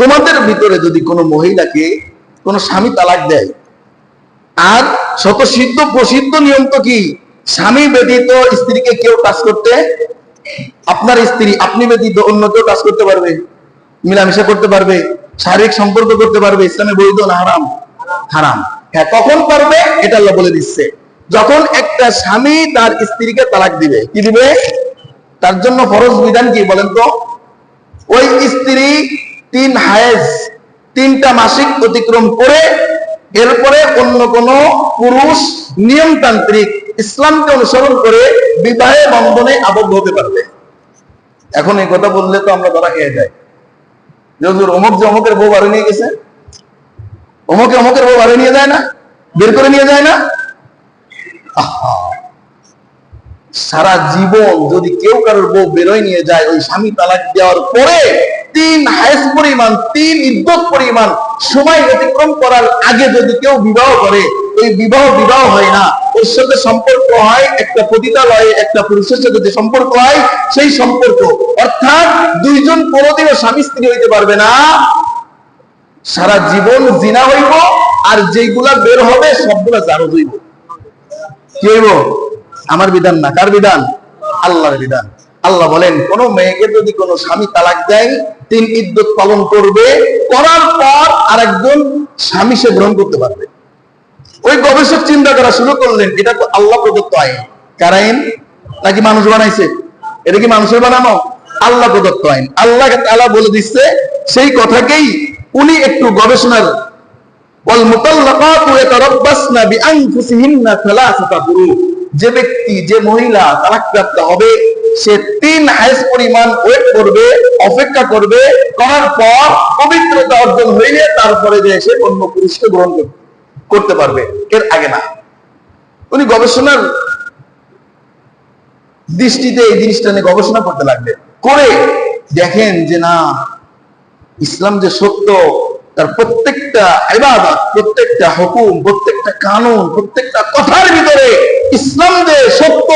তোমাদের ভিতরে যদি কোনো মহিলাকে কোনো স্বামী তালাক দেয়, আর শত সিদ্ধ প্রসিদ্ধ নিয়ম তো কি? স্বামী ব্যতীত স্ত্রীকে কেউ কাজ করতে? আপনার স্ত্রী, আপনি ব্যতীত অন্য কেউ কাজ করতে পারবে? মিলামিশা করতে পারবে? শারীরিক সম্পর্ক করতে পারবে? ইসলামে বৈধ না হারাম? হারাম। হ্যাঁ কখন পারবে? এটা বলে দিচ্ছে। যখন একটা স্বামী তার স্ত্রীকে তালাক দিবে, কি দিবে? তার জন্য ফরজ বিধান কি বলেন তো? ওই স্ত্রী তিন হায়েজ, তিনটা মাসিক অতিক্রম করে এরপরে অন্য কোন পুরুষ নিয়মতান্ত্রিক ইসলামকে অনুসরণ করে বিবাহে বন্ধনে আবদ্ধ হতে পারবে। এখন এই কথা বললে তো আমরা ধরা খেয়ে যাই। অমুক যে অমুকের বউ বাড়ি নিয়ে গেছে, অমুকে অমুকের বউ বাড়ি নিয়ে যায় না? বের করে নিয়ে যায় না? আহা। সারা জীবন যদি কেউ কারোর বউ বেরোয় নিয়ে যায়, ওই স্বামী তালাক দেওয়ার পরে তিন হায়েস পরিমাণ, তিন ইদ্যত পরিমাণ সময় অতিক্রম করার আগে যদি কেউ বিবাহ করে, ওই বিবাহ বিবাহ হয় না। ওর সাথে সম্পর্ক হয়, একটা পতিতালয়ে, একটা পুরুষের সাথে যে সম্পর্ক হয়, সেই সম্পর্ক। অর্থাৎ দুইজন কোনোদিনও স্বামী স্ত্রী হইতে পারবে না। সারা জীবন জিনা হইব, আর যেগুলা বের হবে, সবগুলা জারো হইব। কি হইব? আমার বিধান না, কার বিধান? আল্লাহর বিধান। আল্লাহ বলেন, কোন মেয়েকে যদি কোন স্বামী তালাক দেয়, তিন ইদ্যুৎ পালন করবে, করার পর আরেকজন স্বামী সে গ্রহণ করতে পারবে। ওই গবেষক চিন্তা করা শুরু করলেন, এটা তো আল্লাহ প্রদত্ত আইন। কার আইন? নাকি মানুষ বানাইছে? এটা কি মানুষের বানানো? আল্লাহ প্রদত্ত আইন। আল্লাহ আল্লাহ বলে দিচ্ছে, সেই কথাকেই উনি একটু গবেষণার বল মুতাল্লাকাতু ইয়াতারাব্বাসনা বিআনফুসিহিন্না সালাসাতা বুরুজ যে ব্যক্তি, যে মহিলা তালাকপ্রাপ্ত হবে, সে তিন হাইজ পরিমাণ ওয়েট করবে, অপেক্ষা করবে, করার পর পবিত্রতা অর্জন হইলে তারপরে যে সে অন্য পুরুষকে গ্রহণ করতে পারবে। এর আগে না। উনি গবেষণার দৃষ্টিতে এই জিনিসটা নিয়ে গবেষণা করতে লাগলেন। করে দেখেন যে না, ইসলাম যে সত্য তার প্রত্যেকটা ইবাদত, প্রত্যেকটা হুকুম, প্রত্যেকটা কানুন, প্রত্যেকটা কথার ভিতরে ইসলাম যে সত্য।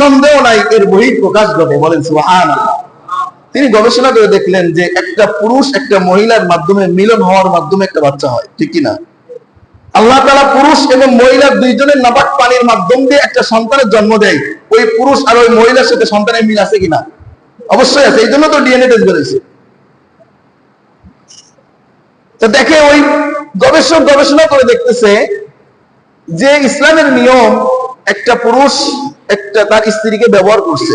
সন্দেহ নাই, এর বহি প্রকাশ ঘটে বলেন সুবহান তিনি গবেষণা করে দেখলেন যে একটা পুরুষ একটা মহিলার মাধ্যমে মিলন হওয়ার মাধ্যমে একটা বাচ্চা হয়। ঠিক না আল্লাহ তাআলা পুরুষ এবং মহিলার দুইজনের নাপাক পানির মাধ্যম দিয়ে একটা সন্তানের জন্ম দেয়। ওই পুরুষ আর ওই মহিলার সাথে সন্তানের মিল আছে কিনা? অবশ্যই আছে, এই জন্য তো ডিএনএ টেস্ট করেছে। তো দেখে ওই গবেষক গবেষণা করে দেখতেছে যে ইসলামের নিয়ম একটা পুরুষ একটা তার স্ত্রীকে ব্যবহার করছে,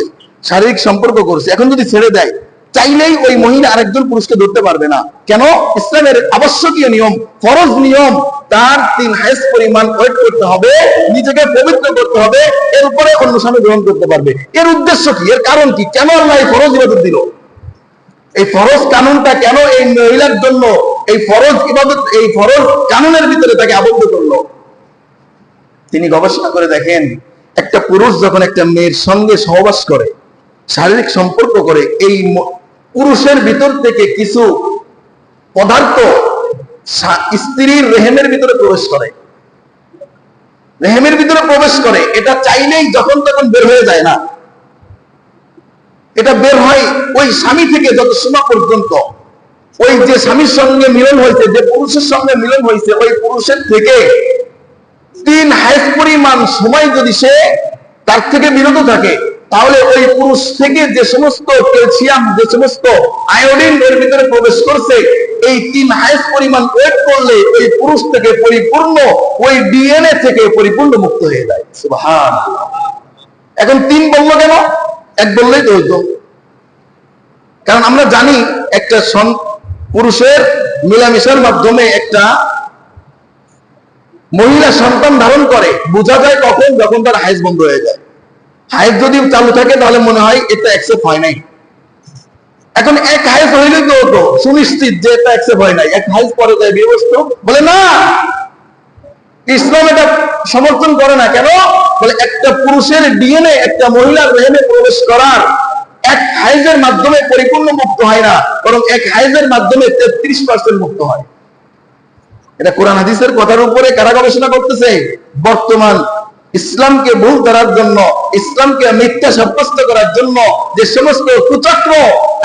শারীরিক সম্পর্ক করছে। এখন যদি ছেড়ে দেয়, চাইলেই ওই মহিলা আরেকজন পুরুষকে ধরতে পারবে না। কেন? ইসলামের আবশ্যকীয় নিয়ম, ফরজ নিয়ম, তার তিন হাইস পরিমাণ ওয়েট করতে হবে, নিজেকে পবিত্র করতে হবে, এর উপরে অন্য স্বামী গ্রহণ করতে পারবে। এর উদ্দেশ্য কি? এর কারণ কি? কেন আল্লাহ ফরজ ইবাদত দিল? এই ফরজ কানুনটা কেন এই মহিলার জন্য, এই ফরজ ইবাদত, এই ফরজ কানুনের ভিতরে তাকে আবদ্ধ করল? তিনি গবেষণা করে দেখেন, একটা পুরুষ যখন একটা মেয়ের সঙ্গে সহবাস করে, শারীরিক সম্পর্ক করে, এই পুরুষের ভিতর থেকে কিছু পদার্থ স্ত্রীর রেহেমের ভিতরে প্রবেশ করে। রেহেমের ভিতরে প্রবেশ করে, এটা চাইলেই যখন তখন বের হয়ে যায় না। এটা বের হয় ওই স্বামী থেকে যত সময় পর্যন্ত। ওই যে স্বামীর সঙ্গে মিলন হয়েছে, যে পুরুষের সঙ্গে মিলন হয়েছে, ওই পুরুষের থেকে তিন হাইস পরিমাণ সময় যদি সে তার থেকে বিরত থাকে, তাহলে ওই পুরুষ থেকে যে সমস্ত ক্যালসিয়াম, যে সমস্ত আয়োডিন এর ভিতরে প্রবেশ করছে, এই তিন হাইস পরিমাণ ওয়েট করলে ওই পুরুষ থেকে পরিপূর্ণ, ওই ডিএনএ থেকে পরিপূর্ণ মুক্ত হয়ে যায়। এখন তিন বলল কেন? এক বললেই তো হইতো। কারণ আমরা জানি একটা পুরুষের মিলামিশার মাধ্যমে একটা মহিলা সন্তান ধারণ করে, বোঝা যায় কখন, যখন তার হাইজ বন্ধ হয়ে যায়। হাইজ যদি চালু থাকে, তাহলে মনে হয় এটা অ্যাকসেপ্ট হয় নাই। এখন এক হাইজ হইলে তো হতো, সুনিশ্চিত যে এটা অ্যাকসেপ্ট হয় নাই। এক হাইজ পরে যায়, বিয়ে বসতো, বলে না! ইসলাম এটা সমর্থন করে না। কেন? বলে একটা পুরুষের ডিএনএ, একটা মহিলার রেহেমে প্রবেশ করার এক হাইজের মাধ্যমে পরিপূর্ণ মুক্ত হয় না, বরং এক হাইজের মাধ্যমে তেত্রিশ পার্সেন্ট মুক্ত হয়। এটা কোরআন হাদিসের কথার উপরে কারা গবেষণা করতেছে? বর্তমান ইসলামকে ভুল ধরার জন্য, ইসলামকে মিথ্যা সাব্যস্ত করার জন্য যে সমস্ত কুচক্র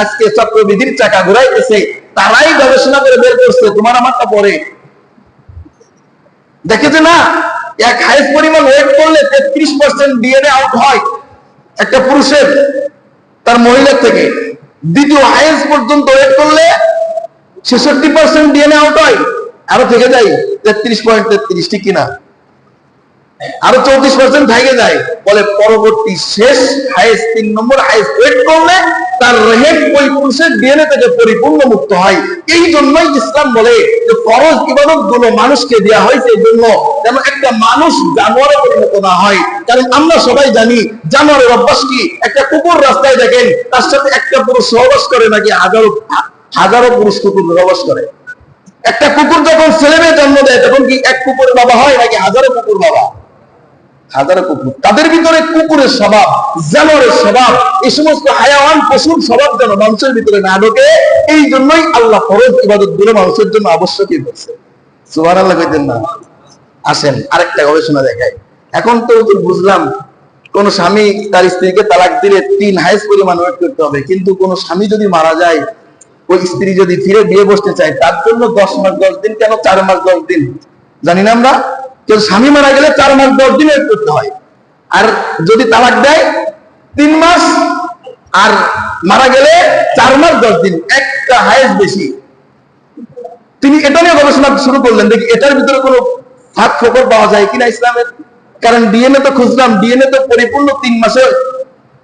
আজকে চক্রবিধির চাকা ঘুরাইতেছে, তারাই গবেষণা করে বের করছে। তোমার আমারটা পরে। দেখেছে না? এক হাইস্ট পরিমাণ ওয়েট করলে তেত্রিশ পার্সেন্ট ডিএনএ আউট হয় একটা পুরুষের, তার মহিলার থেকে। দ্বিতীয় হাইস্ট পর্যন্ত ওয়েট করলে ছেষট্টি পার্সেন্ট ডিএনএ আউট হয়। আরও থেকে যাই তেত্রিশ পয়েন্ট তেত্রিশ, ঠিক কিনা? আরও চৌত্রিশ পার্সেন্ট থেকে যায়। বলে পরবর্তী শেষ হাইস্ট তিন নম্বর হাইস্ট ওয়েট করলে তার রেহেম ওই পুরুষের ডিএনএ থেকে পরিপূর্ণ মুক্ত হয়, এই জন্যই ইসলাম বলে যে ফরজ ইবাদতগুলো মানুষকে দেওয়া হয়েছে এই জন্য যেন একটা মানুষ জানোয়ারে পরিণত না হয়। কারণ আমরা সবাই জানি, জানোয়ারের অভ্যাস কি? একটা কুকুর রাস্তায় দেখেন, তার সাথে একটা পুরুষ সহবাস করে নাকি হাজারো হাজারো পুরুষ কুকুর সহবাস করে। একটা কুকুর যখন ছেলে মেয়ে জন্ম দেয়, তখন কি এক কুকুরের বাবা হয় নাকি হাজারো কুকুর বাবা? হাজারো কুকুর। তাদের ভিতরে কুকুরের স্বভাব, জানোয়ারের স্বভাব, এই সমস্ত হায়াওয়ান পশুর স্বভাব যেন মানুষের ভিতরে না ঢোকে, এই জন্যই আল্লাহ ফরজ ইবাদতগুলো মানুষের জন্য আবশ্যকই করছে সুবাহ আল্লাহ কইতেন না। আসেন, আরেকটা গবেষণা দেখায় এখন তো বুঝলাম, কোন স্বামী তার স্ত্রীকে তালাক দিলে তিন হাইস পরিমাণ ওয়েট করতে হবে, কিন্তু কোন স্বামী যদি মারা যায়, ওই স্ত্রী যদি ফিরে বিয়ে বসতে চায়, তার জন্য দশ মাস দশ দিন কেন চার মাস দশ দিন? জানি না আমরা। কেউ স্বামী মারা গেলে চার মাস দশ দিন ওয়েট করতে হয়। আর যদি তালাক দেয়, তিন মাস, আর মারা গেলে চার মাস দশ দিন, একটা হাইস বেশি। তিনি এটা নিয়ে গবেষণা শুরু করলেন, দেখি এটার ভিতরে কোনো ফাঁক ফোকর পাওয়া যায় কিনা ইসলামের। কারণ ডিএনএ তো খুঁজলাম, ডিএনএ তো পরিপূর্ণ তিন মাসে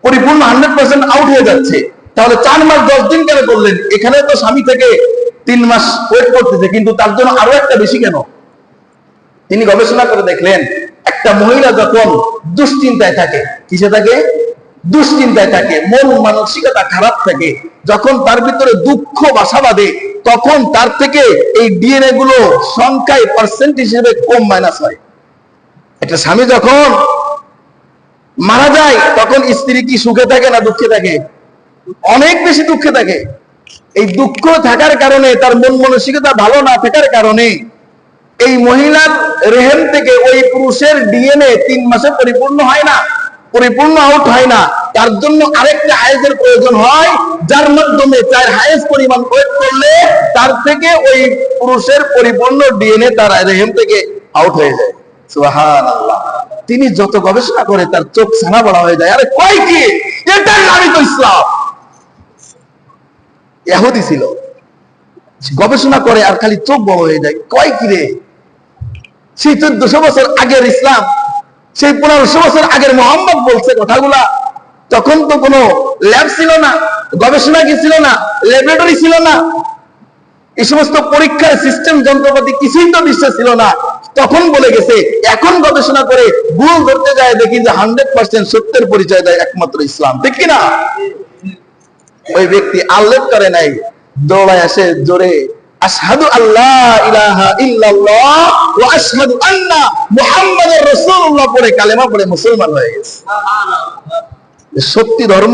পরিপূর্ণ হান্ড্রেড পার্সেন্ট আউট হয়ে যাচ্ছে। তাহলে চার মাস দশ দিন কেন করলেন? এখানে তো স্বামী থেকে তিন মাস ওয়েট করতেছে, কিন্তু তার জন্য আরও একটা বেশি কেন? তিনি গবেষণা করে দেখলেন, একটা মহিলা যখন দুশ্চিন্তায় থাকে, কিসে থাকে? দুশ্চিন্তায় থাকে, মন মানসিকতা খারাপ থাকে, যখন তার ভিতরে দুঃখ, বাসা বাঁধে, তখন তার থেকে এই ডিএনএ গুলো সংখ্যায় পার্সেন্ট হিসেবে কম মাইনাস হয়। একটা স্বামী যখন মারা যায়, তখন স্ত্রী কি সুখে থাকে না দুঃখে থাকে? অনেক বেশি দুঃখে থাকে। এই দুঃখ থাকার কারণে, তার মন মানসিকতা ভালো না থাকার কারণে এই মহিলার রেহেম থেকে ওই পুরুষের ডিএনএ তিন মাসে পরিপূর্ণ হয় না, পরিপূর্ণ আউট হয় না। তার জন্য আরেকটা হায়েজের প্রয়োজন হয়, যার মাধ্যমে চার হায়েজ পরিমাণ ওয়েট করলে তার থেকে ওই পুরুষের পরিপূর্ণ ডিএনএ তার রেহেম থেকে আউট হয়ে যায়। তিনি যত গবেষণা করে তার চোখ ছানা বড়া হয়ে যায়। আরে কয় কি? এটার নামই তো ইসলাম। ইহুদি ছিল। গবেষণা করে আর খালি চোখ বড় হয়ে যায়। কয় কি রে? সেই চোদ্দশো বছর আগের ইসলাম সেই পনেরোশো বছর আগের মোহাম্মদ বলছে কথাগুলা। তখন তো কোনো ল্যাব ছিল না, গবেষণা কি ছিল না, ল্যাবরেটরি ছিল না। এই সমস্ত পরীক্ষার সিস্টেম যন্ত্রপাতি কিছুই তো বিশ্বে ছিল না। তখন বলে গেছে, এখন গবেষণা করে ভুল ধরতে যায়, দেখি যে হান্ড্রেড পার্সেন্ট সত্যের পরিচয় দেয় একমাত্র ইসলাম, ঠিক কিনা? ওই ব্যক্তি আল্লেখ করে নাই, দৌড়ায় আসে জোরে আশহাদু আল্লাহ ইলাহা ইল্লাল্লাহ ওয়া আশহাদু আন্না মুহাম্মাদুর রাসূলুল্লাহ পড়ে কালেমা পড়ে মুসলমান হয়ে গেছে। সত্যি ধর্ম